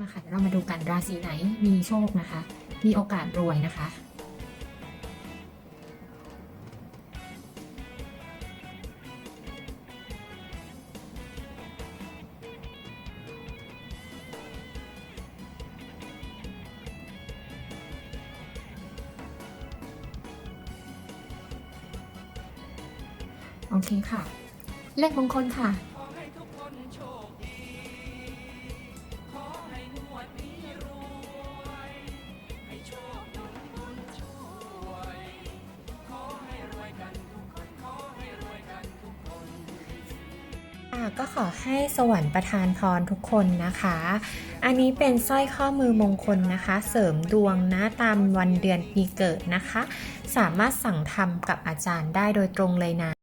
มาค่ะเดี๋ยวเรามาดูกันราศีไหนมีโชคนะคะ มีโอกาสรวยนะคะ โอเคค่ะ เลขมงคลค่ะ ก็ขอให้สวรรค์ประทานพรทุกคนนะคะ อันนี้เป็นสร้อยข้อมือมงคลนะคะ เสริมดวงนะตามวันเดือนปีเกิดนะคะ สามารถสั่งทำกับอาจารย์ได้โดยตรงเลยนะ